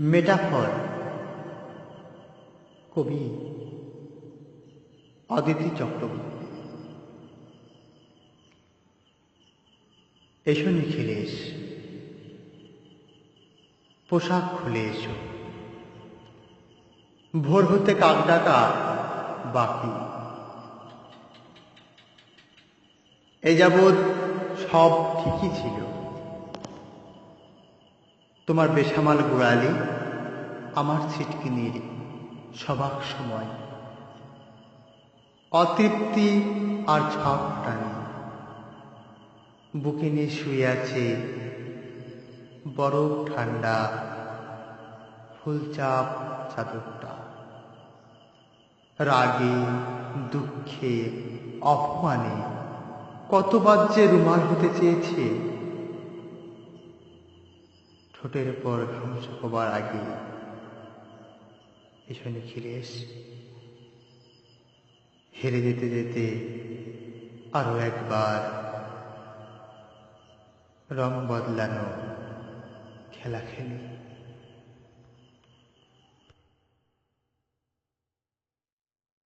Metaphor, কবি অদিতি চক্রবর্তী। এসো নিখিলেশ পোশাক খুলে এসো। ভোর হতে কাক ডাকা বাকি। এ যাবৎ সব ঠিকই ছিল। তোমার বেসামাল গোড়ালি, আমার ছিটকিনির সবাক সময়। অতৃপ্তি আর ঝাঁক টানি বুকে নিয়ে শুয়ে আছে বরফ ঠান্ডা ফুলচাপ চাদরটা। রাগে, দুঃখে, অপমানে কতবার যে রুমাল হতে চেয়েছে। ঠোঁটের পর ধ্বংস হবার আগে পিছনে ফিরে এসে, হেরে যেতে যেতে আরও একবার রং বদলানো খেলা খেলি।